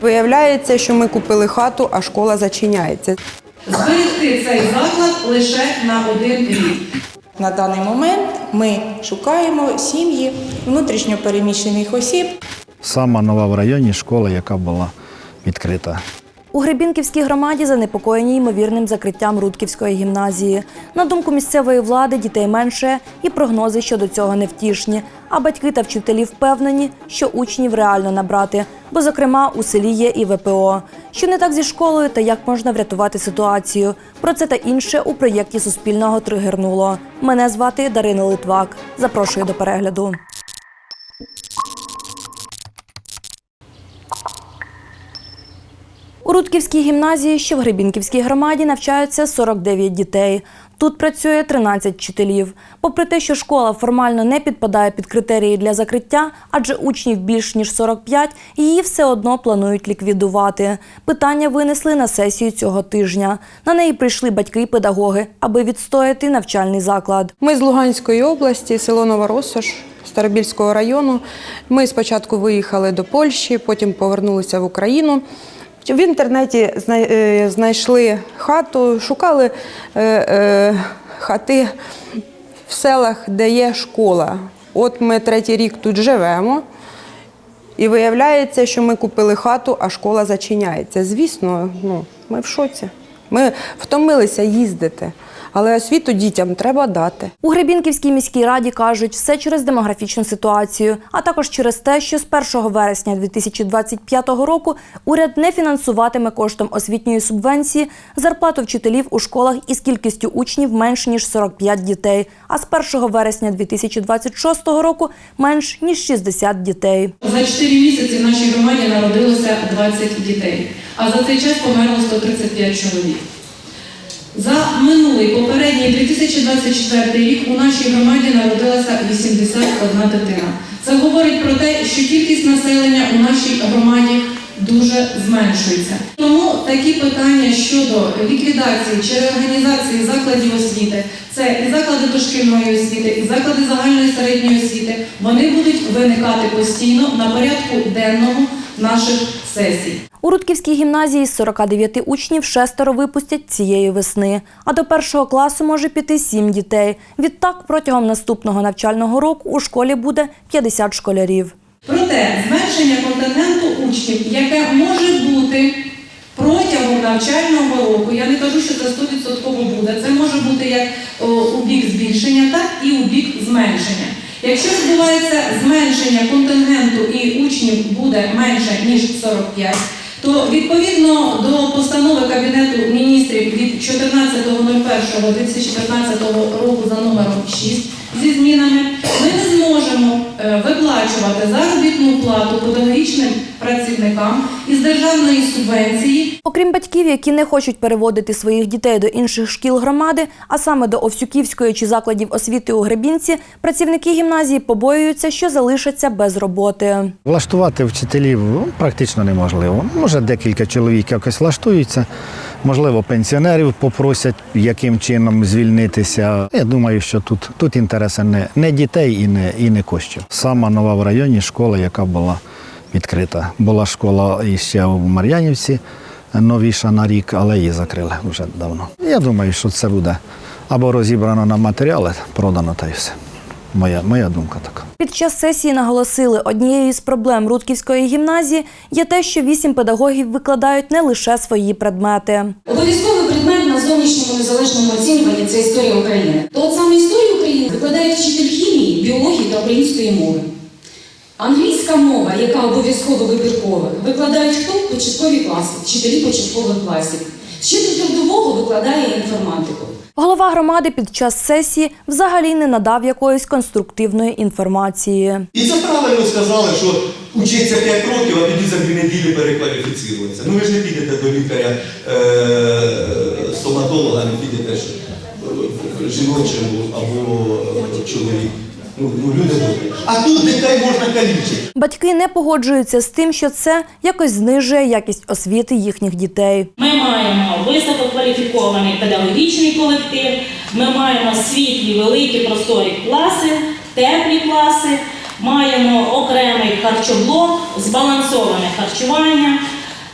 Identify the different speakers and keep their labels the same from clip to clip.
Speaker 1: Виявляється, що ми купили хату, а школа зачиняється.
Speaker 2: зберегти цей заклад лише на один рік.
Speaker 3: На даний момент ми шукаємо сім'ї внутрішньо переміщених осіб.
Speaker 4: Сама нова в районі школа, яка була відкрита.
Speaker 5: У Гребінківській громаді занепокоєні ймовірним закриттям Рудківської гімназії. На думку місцевої влади, дітей менше і прогнози щодо цього невтішні. А батьки та вчителі впевнені, що учнів реально набрати, бо, зокрема, у селі є і ВПО. Що не так зі школою та як можна врятувати ситуацію? Про це та інше у проєкті Суспільного тригернуло. Мене звати Дарина Литвак. Запрошую до перегляду. У Рудківській гімназії, що в Гребінківській громаді, навчаються 49 дітей. Тут працює 13 вчителів. Попри те, що школа формально не підпадає під критерії для закриття, адже учнів більш ніж 45, її все одно планують ліквідувати. Питання винесли на сесію цього тижня. На неї прийшли батьки і педагоги, аби відстояти навчальний заклад.
Speaker 1: Ми з Луганської області, село Новоросош Старобільського району. Ми спочатку виїхали до Польщі, потім повернулися в Україну. В інтернеті е, знайшли хату, шукали е, е, хати в селах, де є школа. От ми третій рік тут живемо. І виявляється, що ми купили хату, а школа зачиняється. Звісно, ну, ми в шоці. Ми втомилися їздити, але освіту дітям треба дати.
Speaker 5: У Гребінківській міській раді кажуть, все через демографічну ситуацію, а також через те, що з 1 вересня 2025 року уряд не фінансуватиме коштом освітньої субвенції зарплату вчителів у школах із кількістю учнів менш ніж 45 дітей, а з 1 вересня 2026 року менш ніж 60 дітей.
Speaker 2: За 4 місяці в нашій громаді народилося 20 дітей, а за цей час померло 135 чоловік. За минулий попередній 2024 рік у нашій громаді народилася 81 дитина. Це говорить про те, що кількість населення у нашій громаді дуже зменшується. Тому такі питання щодо ліквідації чи реорганізації закладів освіти, це і заклади дошкільної освіти, і заклади загальної середньої освіти, вони будуть виникати постійно на порядку денному наших сесій.
Speaker 5: У Рудківській гімназії з 49 учнів шестеро випустять цієї весни. А до першого класу може піти сім дітей. Відтак, протягом наступного навчального року у школі буде 50 школярів.
Speaker 2: Проте зменшення контингенту учнів, яке може бути протягом навчального року, я не кажу, що це 100% буде, це може бути як у бік збільшення, так і у бік зменшення. Якщо відбувається зменшення контингенту і учнів буде менше ніж 45, то відповідно до постанови Кабінету міністрів від 14.01.2014 року за номером 6 зі змінами ми не зможемо е, виплачувати заробітну плату педагогічним працівникам із державної субвенції
Speaker 5: Окрім батьків, які не хочуть переводити своїх дітей до інших шкіл громади, а саме до Овсюківської чи закладів освіти у Гребінці, працівники гімназії побоюються, що залишаться без роботи.
Speaker 4: Влаштувати вчителів ну, практично неможливо. Може, декілька чоловік якось влаштуються, можливо, пенсіонерів попросять, яким чином звільнитися. Я думаю, що тут, тут інтереси не, не дітей і не, і не коштів. Сама нова в районі школа, яка була відкрита. Була школа іще в Мар'янівці, новіша на рік, але її закрили вже давно. Я думаю, що це буде або розібрано на матеріали, продано та й все. Моя, моя думка така.
Speaker 5: Під час сесії наголосили, однією з проблем Рудківської гімназії є те, що вісім педагогів викладають не лише свої предмети.
Speaker 6: Обов'язковий предмет на зовнішньому незалежному оцінюванні це історія України. То от саме історію України викладає вчитель хімії, біології та української мови. Англійська мова, яка обов'язково вибіркова, викладають хто початкові класи, вчителі початкових класів. Вчитель трудового викладає інформатику.
Speaker 5: Голова громади під час сесії взагалі не надав якоїсь конструктивної інформації.
Speaker 7: І це правильно сказали, що учиться 5 років, а тоді за дві неділі перекваліфіцирується. Ну ви ж не підете до лікаря е, стоматолога, не підете е, жіночому або е, чоловік. Ну, ну люди. А тут дітей можна калічити.
Speaker 5: Батьки не погоджуються з тим, що це якось знижує якість освіти їхніх дітей.
Speaker 8: Ми маємо висококваліфікований педагогічний колектив, ми маємо світлі, великі просторі класи, теплі класи, маємо окремий харчоблок, збалансоване харчування,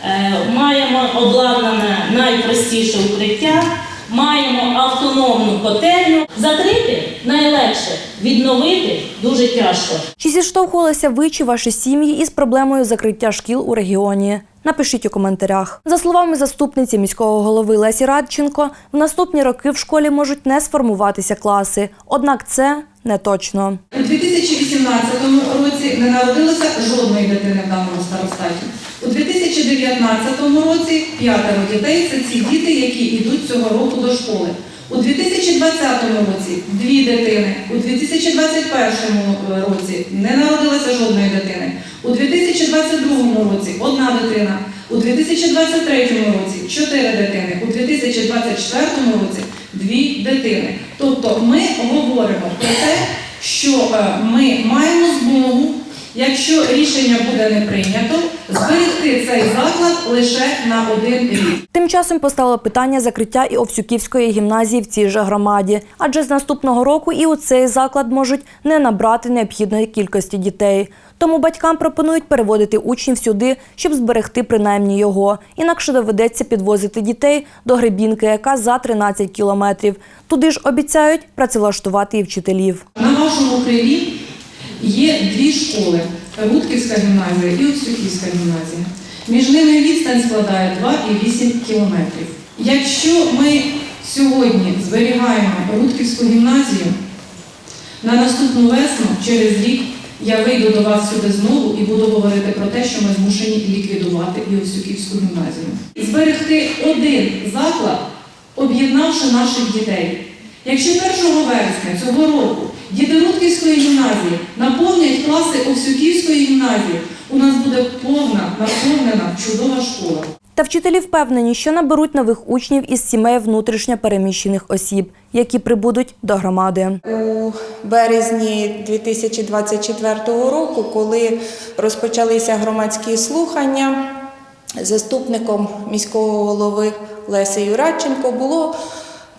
Speaker 8: Е, Маємо обладнане найпростіше укриття, маємо автономну котельню. Закрити найлегше, відновити дуже тяжко.
Speaker 5: Чи зіштовхувалися ви чи ваші сім'ї із проблемою закриття шкіл у регіоні? Напишіть у коментарях. За словами заступниці міського голови Лесі Радченко, в наступні роки в школі можуть не сформуватися класи. Однак це не точно.
Speaker 2: У 2018 році не народилося жодної дитини в даному старостаті. У 2019 році п'ятеро дітей це ці діти, цього року до школи. У 2020 році дві дитини, у 2021 році не народилося жодної дитини. У 2022 році одна дитина, у 2023 році чотири дитини, у 2024 році дві дитини. Тобто ми говоримо про те, що е, ми маємо змогу, якщо рішення буде не прийнято, зберегти цей заклад лише на один рік.
Speaker 5: Тим часом постало питання закриття і Овсюківської гімназії в цій же громаді, адже з наступного року і у цей заклад можуть не набрати необхідної кількості дітей. Тому батькам пропонують переводити учнів сюди, щоб зберегти принаймні його. Інакше доведеться підвозити дітей до Гребінки, яка за 13 кілометрів. Туди ж обіцяють працевлаштувати і вчителів.
Speaker 2: На вашому крилі є дві школи: Рудківська гімназія і Овсюківська гімназія. Між ними відстань складає 2,8 кілометрів. Якщо ми сьогодні зберігаємо Рудківську гімназію, на наступну весну, через рік, я вийду до вас сюди знову і буду говорити про те, що ми змушені ліквідувати і Овсюківську гімназію. Зберегти один заклад, об'єднавши наших дітей. Якщо 1 вересня цього року діти Рудківської гімназії наповнять класи Овсюківської гімназії, у нас буде повна, наповнена, чудова школа.
Speaker 5: Та вчителі впевнені, що наберуть нових учнів із сімей внутрішньо переміщених осіб, які прибудуть до громади.
Speaker 3: У березні 2024 року, коли розпочалися громадські слухання, заступником міського голови Лесею Радченко було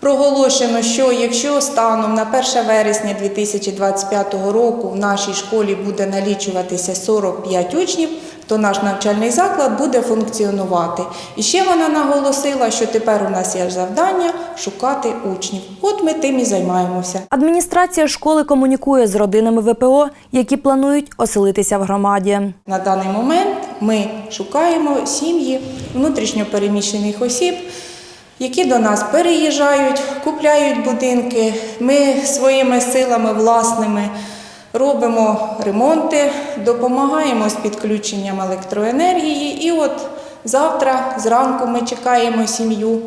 Speaker 3: проголошено, що якщо станом на 1 вересня 2025 року в нашій школі буде налічуватися 45 учнів, то наш навчальний заклад буде функціонувати. І ще вона наголосила, що тепер у нас є завдання шукати учнів. От ми тим і займаємося.
Speaker 5: Адміністрація школи комунікує з родинами ВПО, які планують оселитися в громаді.
Speaker 3: На даний момент ми шукаємо сім'ї внутрішньопереміщених осіб, які до нас переїжджають, купляють будинки. Ми своїми силами власними робимо ремонти, допомагаємо з підключенням електроенергії. І от завтра зранку ми чекаємо сім'ю,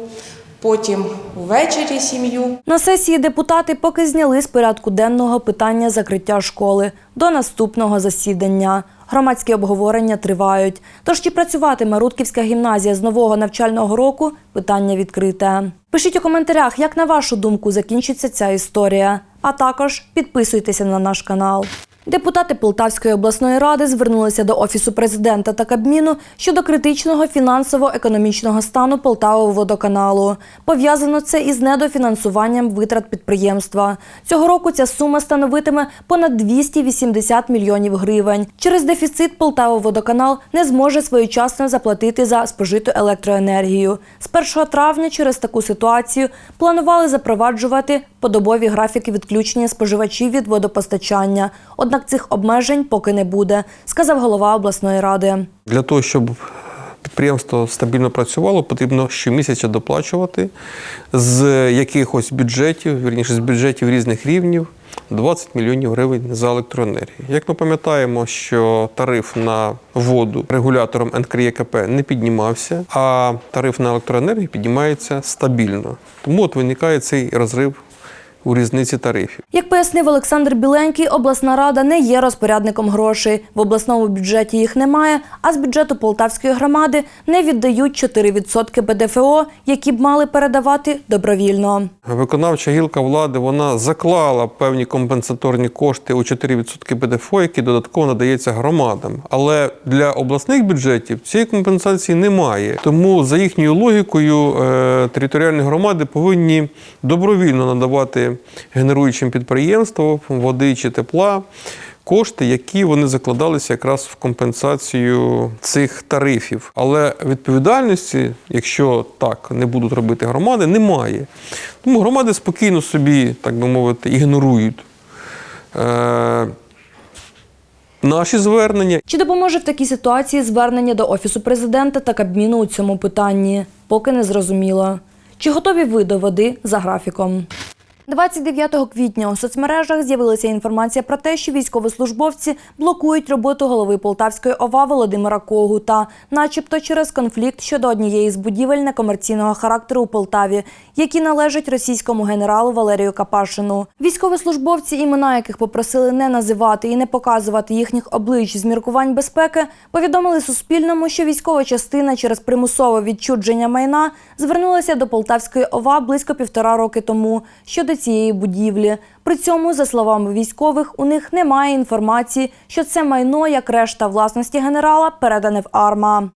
Speaker 3: потім ввечері сім'ю.
Speaker 5: На сесії депутати поки зняли з порядку денного питання закриття школи до наступного засідання. Громадські обговорення тривають. Тож чи працюватиме Рудківська гімназія з нового навчального року? Питання відкрите. Пишіть у коментарях, як на вашу думку закінчиться ця історія. А також підписуйтеся на наш канал. Депутати Полтавської обласної ради звернулися до Офісу президента та Кабміну щодо критичного фінансово-економічного стану Полтавого водоканалу. Пов'язано це із недофінансуванням витрат підприємства. Цього року ця сума становитиме понад 280 мільйонів гривень. Через дефіцит Полтавоводоканал не зможе своєчасно заплатити за спожиту електроенергію. З 1 травня через таку ситуацію планували запроваджувати подобові графіки відключення споживачів від водопостачання. Однак цих обмежень поки не буде, сказав голова обласної ради.
Speaker 9: Для того, щоб підприємство стабільно працювало, потрібно щомісяця доплачувати з якихось бюджетів, вірніше з бюджетів різних рівнів. 20 мільйонів гривень за електроенергію. Як ми пам'ятаємо, що тариф на воду регулятором НКРЄКП не піднімався, а тариф на електроенергію піднімається стабільно. Тому от виникає цей розрив у різниці тарифів.
Speaker 5: Як пояснив Олександр Біленький, обласна рада не є розпорядником грошей. В обласному бюджеті їх немає, а з бюджету Полтавської громади не віддають 4% ПДФО, які б мали передавати добровільно.
Speaker 9: Виконавча гілка влади вона заклала певні компенсаторні кошти у 4% ПДФО, які додатково надається громадам. Але для обласних бюджетів цієї компенсації немає. Тому за їхньою логікою е, територіальні громади повинні добровільно надавати генеруючим підприємствам води чи тепла кошти, які вони закладалися якраз в компенсацію цих тарифів. Але відповідальності, якщо так не будуть робити громади, немає. Тому громади спокійно собі, так би мовити, ігнорують. Е- Наші звернення
Speaker 5: Чи допоможе в такій ситуації звернення до Офісу президента та Кабміну у цьому питанні? Поки не зрозуміло. Чи готові ви до води за графіком? 29 квітня у соцмережах з'явилася інформація про те, що військовослужбовці блокують роботу голови Полтавської ОВА Володимира Когута, начебто через конфлікт щодо однієї з будівель некомерційного характеру у Полтаві, які належать російському генералу Валерію Капашину. Військовослужбовці, імена яких попросили не називати і не показувати їхніх облич з міркувань безпеки, повідомили Суспільному, що військова частина через примусове відчудження майна звернулася до Полтавської ОВА близько півтора роки тому щодо цієї будівлі. При цьому, за словами військових, у них немає інформації, що це майно, як решта власності генерала, передане в АРМА.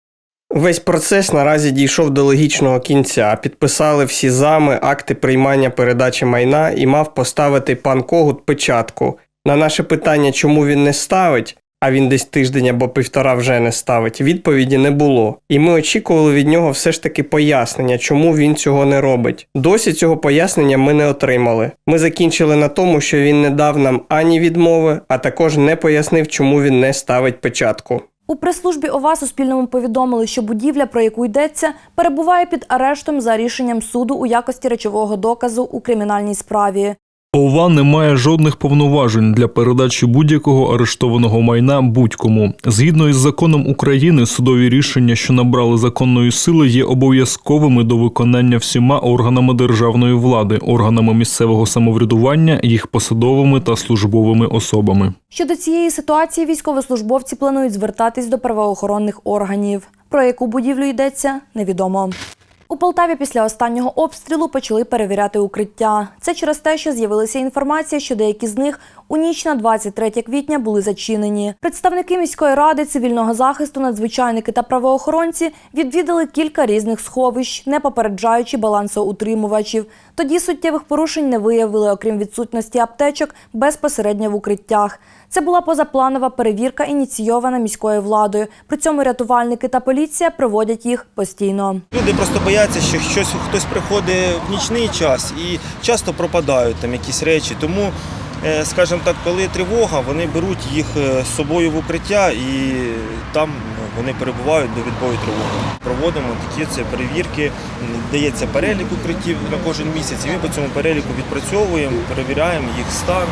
Speaker 10: Весь процес наразі дійшов до логічного кінця. Підписали всі зами, акти приймання передачі майна і мав поставити пан Когут печатку. На наше питання, чому він не ставить, а він десь тиждень або півтора вже не ставить, відповіді не було. І ми очікували від нього все ж таки пояснення, чому він цього не робить. Досі цього пояснення ми не отримали. Ми закінчили на тому, що він не дав нам ані відмови, а також не пояснив, чому він не ставить печатку.
Speaker 5: У прес-службі ОВА Суспільному повідомили, що будівля, про яку йдеться, перебуває під арештом за рішенням суду у якості речового доказу у кримінальній справі.
Speaker 11: ОВА не має жодних повноважень для передачі будь-якого арештованого майна будь-кому. Згідно із законом України, судові рішення, що набрали законної сили, є обов'язковими до виконання всіма органами державної влади, органами місцевого самоврядування, їх посадовими та службовими особами.
Speaker 5: Щодо цієї ситуації військовослужбовці планують звертатись до правоохоронних органів. Про яку будівлю йдеться, невідомо. У Полтаві після останнього обстрілу почали перевіряти укриття. Це через те, що з'явилася інформація, що деякі з них у ніч на 23 квітня були зачинені. Представники міської ради, цивільного захисту, надзвичайники та правоохоронці відвідали кілька різних сховищ, не попереджаючи балансоутримувачів. Тоді суттєвих порушень не виявили, окрім відсутності аптечок безпосередньо в укриттях. Це була позапланова перевірка, ініційована міською владою. При цьому рятувальники та поліція проводять їх постійно.
Speaker 12: Люди просто бояться, що щось хтось приходить в нічний час і часто пропадають там якісь речі. Тому, е, скажімо так, коли тривога, вони беруть їх е, з собою в укриття і там ну, вони перебувають до відбою тривоги. Проводимо такі це перевірки, дається перелік укриттів на кожен місяць, і ми по цьому переліку відпрацьовуємо, перевіряємо їх стан.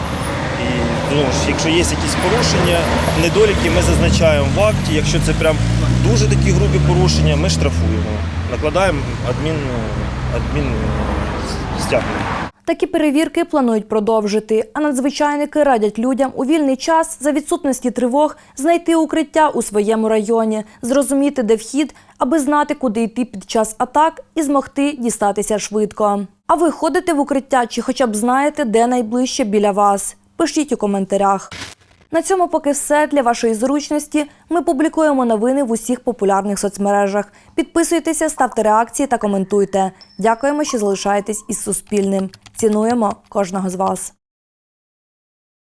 Speaker 12: І ж, якщо є якісь порушення, недоліки ми зазначаємо в акті. Якщо це прям дуже такі грубі порушення, ми штрафуємо, накладаємо адмін, адмін стягнення.
Speaker 5: Такі перевірки планують продовжити, а надзвичайники радять людям у вільний час за відсутності тривог знайти укриття у своєму районі, зрозуміти, де вхід, аби знати, куди йти під час атак і змогти дістатися швидко. А ви ходите в укриття чи хоча б знаєте, де найближче біля вас? Пишіть у коментарях. На цьому поки все для вашої зручності. Ми публікуємо новини в усіх популярних соцмережах. Підписуйтеся, ставте реакції та коментуйте. Дякуємо, що залишаєтесь із Суспільним. Цінуємо кожного з вас.